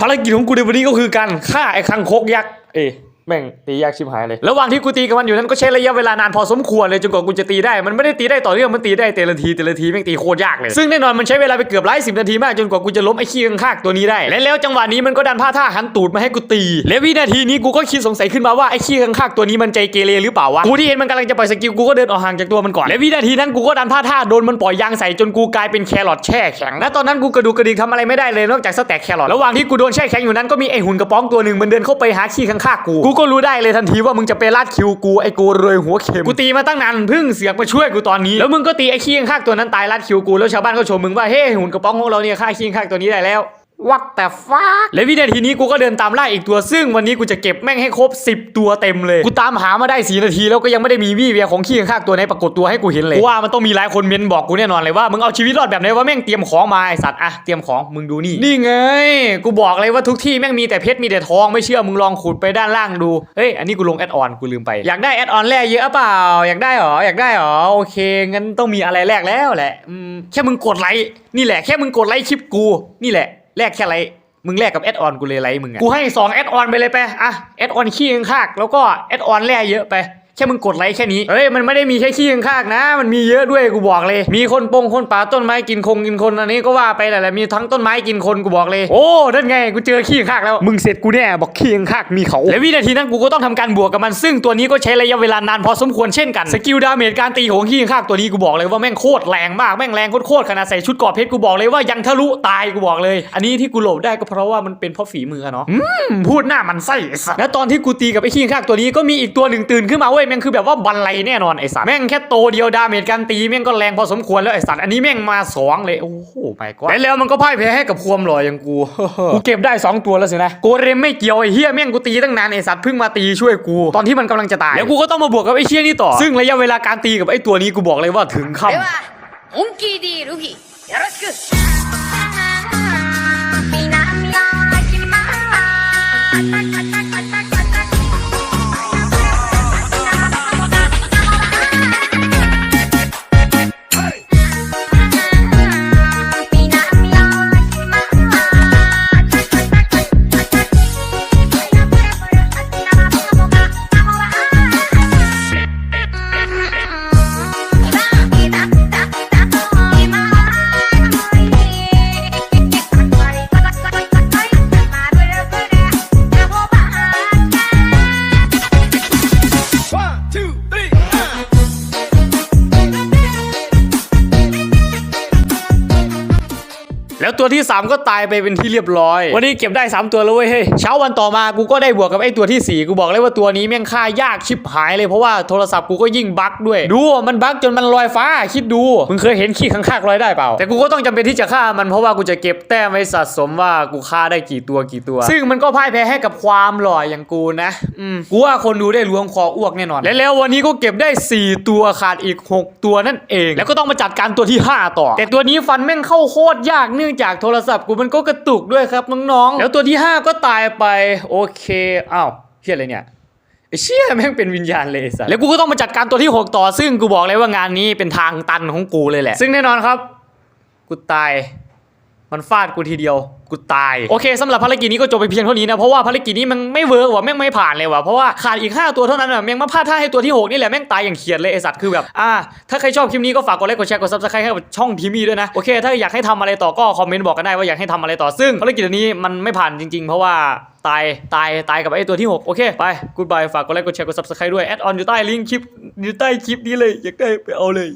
ภารกิจของกูในวันนี้ก็คือการฆ่าไอ้คังคกยักษ์ เอย แม่งตียากชิบหายเลย ระหว่างที่กูตีกับมันอยู่นั้นก็ใช้ระยะเวลานานพอสมควรเลยจนกว่ากูจะตีได้ มันไม่ได้ตีได้ต่อเนื่องมันตีได้แต่ละทีแต่ละทีแม่งตีโคตรยากเลย ซึ่งแน่นอนมันใช้เวลาไปเกือบหลายสิบนาทีมากจนกว่ากูจะล้มไอ้ขี้ข้างๆตัวนี้ได้ และแล้วจังหวะนี้มันก็ดันพลาท่าหันตูดมาให้กูตี และวินาทีนี้กูก็คิดสงสัยขึ้นมาว่าไอ้ขี้ข้างๆตัวนี้มันใจเกเรหรือเปล่าวะ กูที่เห็นมันกำลังจะปล่อยสกิลกูก็เดินออกห่างจากตัวมันก่อน และวินาทีนั้นกูก็ดันพลาท่าโดนมันปล่อยยางใส่จนกูกลายเป็นแครอทแช่แข็ง และตอนนั้นกูกระดูกกระดิกทำอะไรไม่ได้เลยนอกจากสแต็กแครอท ระหว่างที่กูโดนแช่แข็งอยู่นั้นก็มีไอ้หุ่นกระป๋องตัวหนึ่งมันเดินเข้าไปหาขี้ข้างๆกูกูก็รู้ได้เลยทันทีว่ามึงจะไปลาดคิวกูไอกูเลยหัวเข็มกูตีมาตั้งนานเพิ่งเสือกมาช่วยกูตอนนี้แล้วมึงก็ตีไอขี้ข้างตัวนั้นตายลาดคิวกูแล้วชาวบ้านก็ชมมึงว่าเฮ้ยหุ่นกระป๋องของเราเนี่ยฆ่าขี้ข้างตัวนี้ได้แล้ว What the fuck และวินาทีนี้กูก็เดินตามล่าอีกตัวซึ่งวันนี้กูจะเก็บแม่งให้ครบ 10 ตัวเต็มเลย กูตามหามาได้4นาทีแล้วก็ยังไม่ได้มีวี่แววของขี้ข้างๆตัวไหนปรากฏตัวให้กูเห็นเลยกูว่ามันต้องมีหลายคนเมนบอกกูแน่นอนเลยว่ามึงเอาชีวิตรอดแบบไหนว่าแม่งเตรียมของมาไอสัตว์อะเตรียมของมึงดูนี่นี่ไง กูบอกเลยว่าทุกที่แม่งมีแต่เพชรมีแต่ทองไม่เชื่อมึงลองขุดไปด้านล่างดูเฮ้ยอันนี้กูลงแอดออนกูลืมไปอยากได้แอดออนแร่เยอะเปล่าอยากได้หรออยากได้หรอโอเคงั้นต้องมีอะไรแลกแล้วแหละอืมแค่มึงกดไลค์นี่แหละแค่มึงกดไลค์คลิปกูนี่แหละ แลกแค่ไรมึงแลกกับแอดออนกูเลยไรมึงอะกูให้2แอดออนไปเลยไปอะแอดออนขี้ข้างแล้วก็แอดออนแร่เยอะไป แค่มึงกดไลค์แค่นี้เฮ้ยมันไม่ได้มีแค่ขี้ข้างๆนะ มันมีเยอะด้วยกูบอกเลย มีคนปงคนป่าต้นไม้กินคงกินคนอันนี้ก็ว่าไปแต่ละมีทั้งต้นไม้กินคนกูบอกเลยโอ้นั่นไงกูเจอขี้ข้างๆแล้วมึงเสร็จกูแน่บอกขี้ข้างๆมีเขาและวินาทีนั้นกูก็ต้องทำการบวกกับมันซึ่งตัวนี้ก็ใช้ระยะเวลานานพอสมควรเช่นกันสกิลดาเมจการตีของขี้ข้างๆตัวนี้กูบอกเลยว่าแม่งโคตรแรงมากแม่งแรงโคตรๆขนาดใส่ชุดเกราะเพชรกูบอกเลยว่ายังทะลุตายกูบอกเลย อันนี้ที่กูหลบได้ก็เพราะว่ามันเป็นเพราะฝีมืออะเนาะอืมพูดหน้ามันไส้ไอ้สัสและตอนที่กูตีกับไอ้ขี้ข้างๆตัวนี้ก็มีอีกตัวหนึ่งตื่นขึ้นมาเว้ยแม่งคือแบบว่าบันไลแน่นอนไอ้สัสแม่งแค่โตวเดียวดาเมจการตีแม่งก็แรงพอสมควรแล้วไอ้สัสอันนี้แม่งมาสองเลยโอ้โหไปก่อนแล้วมันก็พ่ายแพ้ให้กับความหล่ออย่างกู กูเก็บได้สองตัวแล้วสินะโกเรมไม่เกี่ยวไอ้เฮียแม่งกูตีตั้งนานไอ้สัสเพิ่งมาตีช่วยกู ตอนที่มันกำลังจะตายแล้วกูก็ต้องมาบวกกับไอ้เชี่ยนี่ต่อ ซึ่งระยะเวลาการตีกับไอ้ตัวนี้กูบอกเลยว่าถึงค่ำ ではモンキー D ルギよろしく ตัวที่ 3 ก็ตายไปเป็นที่เรียบร้อย วันนี้เก็บได้ 3 ตัวแล้วเว้ยเฮ้ยเช้าวันต่อมากูก็ได้บวกกับไอ้ตัวทีสี่ 4 กูบอกเลยว่าตัวนี้แม่งฆ่ายากชิบหายเลยเพราะว่าโทรศัพท์กูก็ยิ่งบั๊กด้วย ดูมันบั๊กจนมันลอยฟ้าคิดดูมึงเคยเห็นขี้ข้างๆลอยได้เปล่า แต่กูก็ต้องจำเป็นที่จะฆ่ามันเพราะว่ากูจะเก็บแต้มไว้สะสมว่ากูฆ่าได้กี่ตัวกี่ตัว ซึ่งมันก็พ่ายแพ้ให้กับความหล่ออย่างกูนะอืมกูว่าคนดูได้ล้วงคออ้วกแน่นอน และแล้ววันนี้ก็เก็บได้ 4 ตัวขาดอีก 6 ตัวนั่นเอง แล้วก็ต้องมาจัดการตัวที่ 5 ต่อ แต่ตัวนี้ฟันแม่งเข้าโคตรยากเนื่องจากโทรศัพท์กูมันก็กระตุกด้วยครับน้องๆ แล้วตัวที่ 5 ก็ตายไปโอเคอ้าวเฮียอะไรเนี่ยเชี่ยแม่งเป็นวิญญาณเลยสัสแล้วกูก็ต้องมาจัดการตัวที่ 6 ต่อซึ่งกูบอกเลยว่างานนี้เป็นทางตันของกูเลยแหละ ซึ่งแน่นอนครับ กูตาย มันฟาดกูทีเดียว กูตาย โอเคสำหรับภารกิจนี้ก็จบไปเพียงเท่านี้นะ เพราะว่าภารกิจนี้มันไม่เวิร์กว่ะแม่งไม่ผ่านเลยว่ะเพราะว่าขาดอีก 5 ตัวเท่านั้นอะแม่งมาพลาดท่าให้ตัวที่ 6 นี่แหละ แม่งตายอย่างเขียดเลยไอสัตว์คือแบบ อ่า ถ้าใครชอบคลิปนี้ก็ฝากกดไลค์กดแชร์กดซับสไครต์ให้กับช่องทีมีด้วยนะ โอเค ถ้าอยากให้ทำอะไรต่อก็คอมเมนต์บอกกันได้ว่าอยากให้ทำอะไรต่อซึ่งภารกิจอันนี้มันไม่ผ่านจริง ๆ เพราะว่าตายตายตายกับไอตัวที่ 6 โอเคไปกูดบายฝากกดไลค์กดแชร์กดซับสไครต์ด้วยแอดออนอยู่ใต้ลิงก์คลิปอยู่ใต้คลิปนี้เลยอยากได้ไปเอาเลย